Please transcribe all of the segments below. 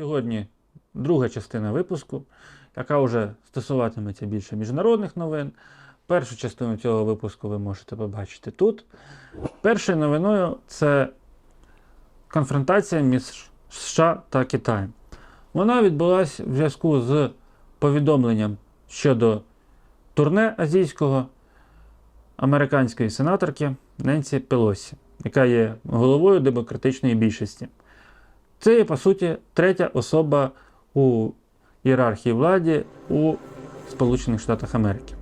Сьогодні друга частина випуску, яка вже стосуватиметься більше міжнародних новин. Першу частину цього випуску ви можете побачити тут. Першою новиною це конфронтація між США та Китаєм. Вона відбулася в зв'язку з повідомленням щодо турне азійського американської сенаторки Ненсі Пелосі, яка є головою демократичної більшості. Це є, по суті, третя особа у ієрархії влади у Сполучених Штатах Америки.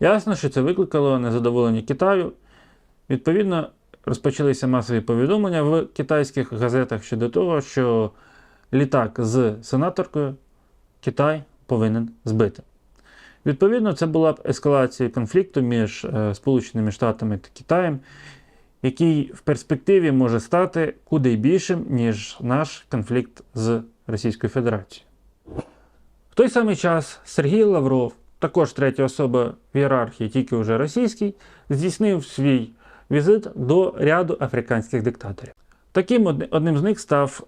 Ясно, що це викликало незадоволення Китаю. Відповідно, розпочалися масові повідомлення в китайських газетах щодо того, що літак з сенаторкою Китай повинен збити. Відповідно, це була б ескалація конфлікту між е, Сполученими Штатами та Китаєм, який в перспективі може стати куди більшим, ніж наш конфлікт з Російською Федерацією. В той самий час Сергій Лавров, також третя особа в ієрархії, тільки вже російський, здійснив свій візит до ряду африканських диктаторів. Таким одним з них став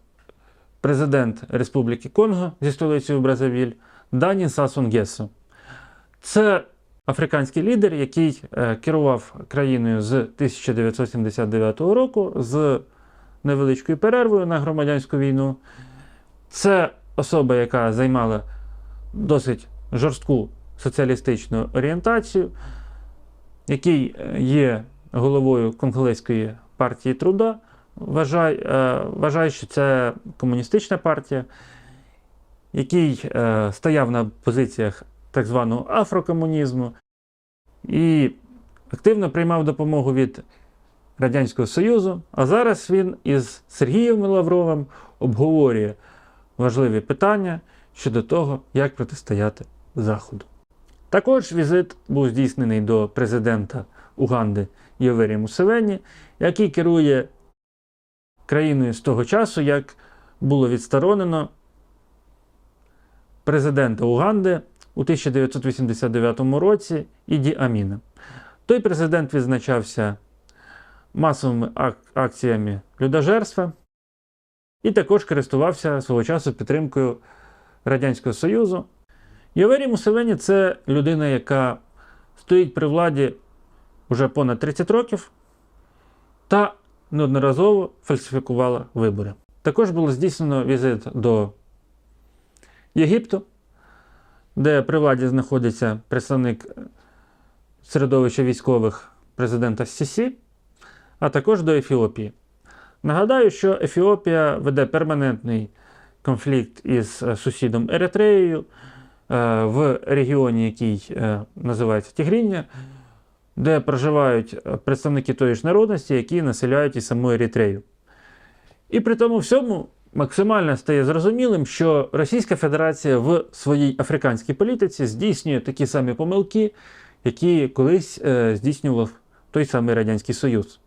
президент Республіки Конго зі столицею Бразавіль Дані Сасун Гесо. Це африканський лідер, який е, керував країною з 1979 року з невеличкою перервою на громадянську війну. Це особа, яка займала досить жорстку соціалістичну орієнтацію, який е, є головою Конголезької партії труда. Вважай, е, вважає, що це комуністична партія, який стояв на позиціях так званого афрокомунізму і активно приймав допомогу від Радянського Союзу. А зараз він із Сергієм Лавровим обговорює важливі питання щодо того, як протистояти Заходу. Також візит був здійснений до президента Уганди Євері Мусевені, який керує країною з того часу, як було відсторонено президента Уганди у 1989 році Іді Аміна. Той президент відзначався масовими ак- акціями людожерства і також користувався свого часу підтримкою Радянського Союзу. Євері Мусевені це людина, яка стоїть при владі вже понад 30 років та неодноразово фальсифікувала вибори. Також було здійснено візит до Єгипту, де при владі знаходиться представник середовища військових президента Сісі, а також до Ефіопії. Нагадаю, що Ефіопія веде перманентний конфлікт із е, сусідом Еритреєю е, в регіоні, який е, називається Тігріння, де проживають е, представники тої ж народності, які населяють і саму Еритрею. І при тому всьому максимально стає зрозумілим, що Російська Федерація в своїй африканській політиці здійснює такі самі помилки, які колись е, здійснював той самий Радянський Союз.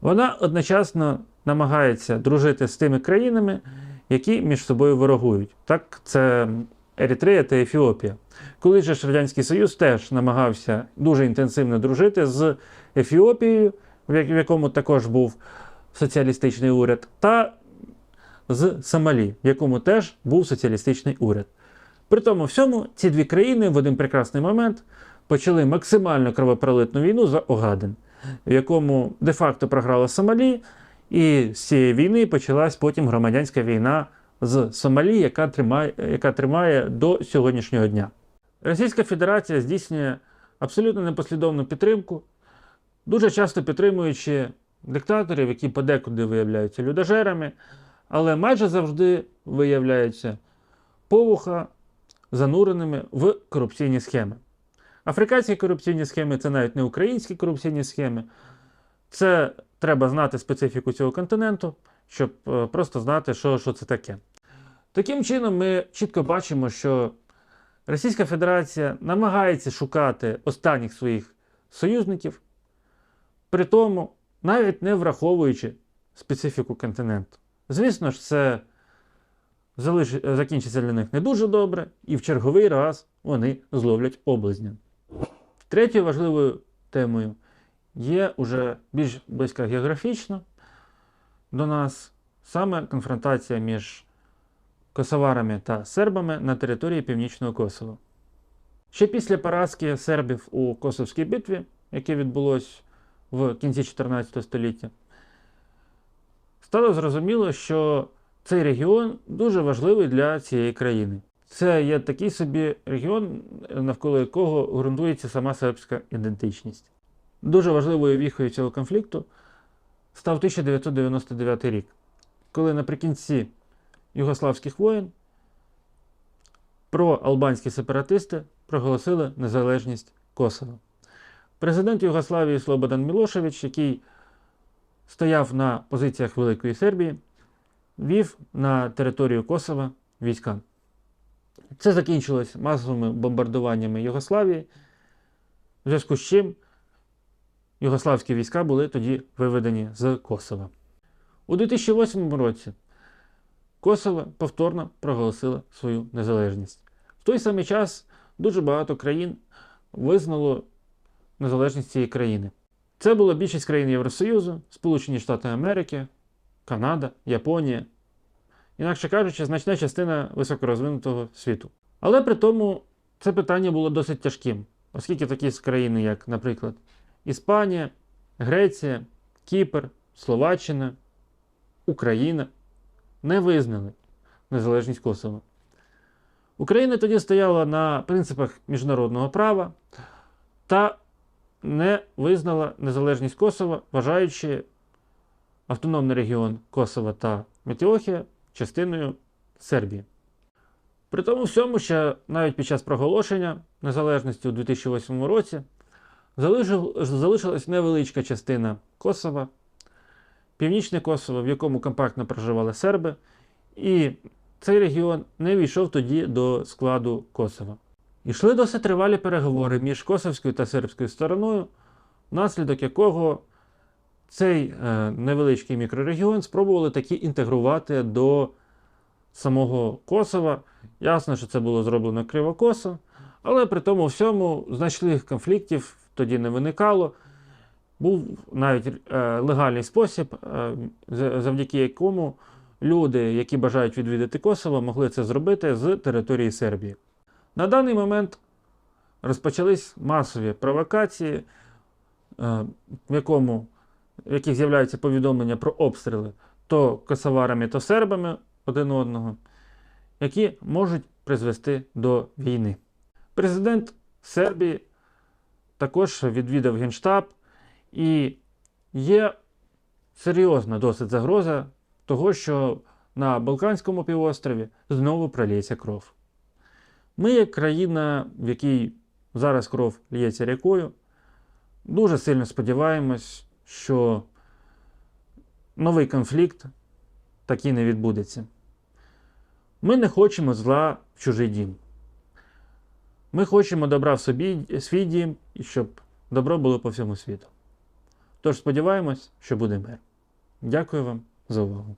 Вона одночасно намагається дружити з тими країнами, які між собою ворогують. Так, це Еритрея та Ефіопія. Коли ж Радянський Союз теж намагався дуже інтенсивно дружити з Ефіопією, в якому також був соціалістичний уряд, та з Сомалі, в якому теж був соціалістичний уряд. При тому всьому ці дві країни в один прекрасний момент почали максимально кровопролитну війну за Огаден, в якому де-факто програла Сомалі, і з цієї війни почалась потім громадянська війна з Сомалі, яка тримає, яка тримає до сьогоднішнього дня. Російська Федерація здійснює абсолютно непослідовну підтримку, дуже часто підтримуючи диктаторів, які подекуди виявляються людожерами, але майже завжди виявляються повуха зануреними в корупційні схеми. Африканські корупційні схеми це навіть не українські корупційні схеми. Це треба знати специфіку цього континенту, щоб е, просто знати, що, що це таке. Таким чином, ми чітко бачимо, що Російська Федерація намагається шукати останніх своїх союзників, при тому навіть не враховуючи специфіку континенту. Звісно ж, це закінчиться для них не дуже добре, і в черговий раз вони зловлять облизня. Третьою важливою темою є уже більш близька географічно до нас саме конфронтація між косоварами та сербами на території Північного Косова. Ще після поразки сербів у Косовській битві, яке відбулось в кінці 14 століття, стало зрозуміло, що цей регіон дуже важливий для цієї країни. Це є такий собі регіон, навколо якого ґрунтується сама сербська ідентичність. Дуже важливою віхою цього конфлікту став 1999 рік, коли наприкінці югославських воєн проалбанські сепаратисти проголосили незалежність Косова. Президент Югославії Слободан Мілошевич, який стояв на позиціях Великої Сербії, вів на територію Косова війська. Це закінчилось масовими бомбардуваннями Югославії, в зв'язку з чим югославські війська були тоді виведені з Косова. У 2008 році Косово повторно проголосило свою незалежність. В той самий час дуже багато країн визнало незалежність цієї країни. Це була більшість країн Євросоюзу, Сполучені Штати Америки, Канада, Японія, інакше кажучи, значна частина високорозвинутого світу. Але при тому це питання було досить тяжким, оскільки такі країни, як, наприклад, Іспанія, Греція, Кіпр, Словаччина, Україна не визнали незалежність Косово. Україна тоді стояла на принципах міжнародного права та не визнала незалежність Косова, вважаючи автономний регіон Косова та Метіохія частиною Сербії. При тому всьому, що навіть під час проголошення незалежності у 2008 році залишил- залишилась невеличка частина Косова, північне Косово, в якому компактно проживали серби, і цей регіон не війшов тоді до складу Косова. Ішли досить тривалі переговори між косовською та сербською стороною, внаслідок якого цей е, невеличкий мікрорегіон спробували таки інтегрувати до самого Косова. Ясно, що це було зроблено кривокосо, але при тому всьому значних конфліктів тоді не виникало. Був навіть е, легальний спосіб, е, завдяки якому люди, які бажають відвідати Косово, могли це зробити з території Сербії. На даний момент розпочались масові провокації, е, в, якому, в яких з'являються повідомлення про обстріли то косоварами, то сербами один одного, які можуть призвести до війни. Президент Сербії також відвідав Генштаб, і є серйозна досить загроза того, що на Балканському півострові знову пролється кров. Ми, як країна, в якій зараз кров лється рікою, дуже сильно сподіваємось, що новий конфлікт такий не відбудеться. Ми не хочемо зла в чужий дім. Ми хочемо добра в собі, свій дім, і щоб добро було по всьому світу. Тож сподіваємось, що буде мир. Дякую вам за увагу.